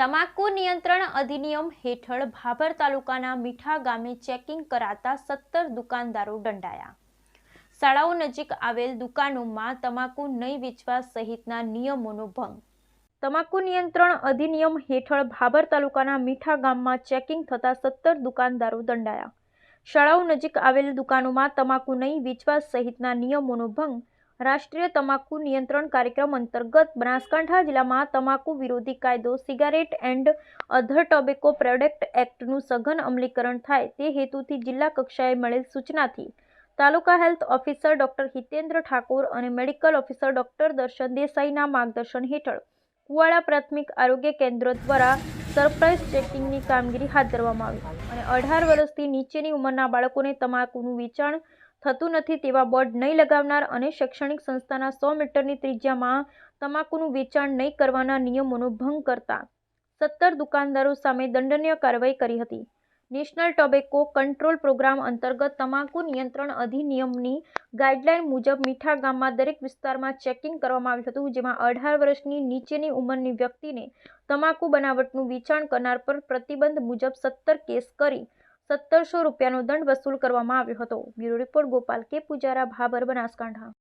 તમાકુ નિયંત્રણ અધિનિયમ હેઠળ ભાભર તાલુકાના મીઠા ગામે ચેકિંગ કરાતા સત્તર દુકાનદારો દંડાયા. શાળાઓ નજીક આવેલ દુકાનોમાં તમાકુ નહીં વેચવા સહિતના નિયમોનો ભંગ. તમાકુ નિયંત્રણ અધિનિયમ હેઠળ ભાભર તાલુકાના મીઠા ગામમાં ચેકિંગ થતા સત્તર દુકાનદારો દંડાયા. શાળાઓ નજીક આવેલ દુકાનોમાં તમાકુ નહીં વેચવા સહિતના નિયમોનો ભંગ રાષ્ટ્રીય તમાકુ નિયંત્રણ કાર્યક્રમ અંતર્ગત બનાસકાંઠા જિલ્લામાં તમાકુ વિરોધી કાયદો, cigarette and other tobacco product એક્ટનું સઘન અમલીકરણ થાય તે હેતુથી જિલ્લા કક્ષાએ મળેલ સૂચનાથી તાલુકા health officer doctor Hitendra Thakor અને મેડિકલ ઓફિસર ડોક્ટર દર્શન દેસાઈના માર્ગદર્શન હેઠળ કુવાડા પ્રાથમિક આરોગ્ય કેન્દ્ર દ્વારા સરપ્રાઇઝ ચેકિંગની કામગીરી હાથ ધરવામાં આવી અને અઢાર વર્ષથી નીચેની ઉંમરના બાળકોને તમાકુનું વેચાણ થતું નથી તેવા બોર્ડ નહીં લગાવનાર અને શૈક્ષણિક સંસ્થાના સો મીટરની ત્રિજ્યામાં તમાકુનું વેચાણ નહીં કરવાના નિયમોનો ભંગ કરતા સત્તર દુકાનદારો સામે દંડનીય કાર્યવાહી કરી હતી. નેશનલ ટોબેકો કંટ્રોલ પ્રોગ્રામ અંતર્ગત તમાકુ નિયંત્રણ અધિનિયમની ગાઈડલાઈન મુજબ મીઠા ગામમાં દરેક વિસ્તારમાં ચેકિંગ કરવામાં આવ્યું હતું, જેમાં અઢાર વર્ષની નીચેની ઉંમરની વ્યક્તિને તમાકુ બનાવટનું વેચાણ કરનાર પર પ્રતિબંધ મુજબ સત્તર કેસ કરી સત્તરસો રૂપિયાનો દંડ વસૂલ કરવામાં આવ્યો હતો. બ્યુરો રિપોર્ટ ગોપાલ કે. પૂજારા ભાબર બનાસકાંઠા.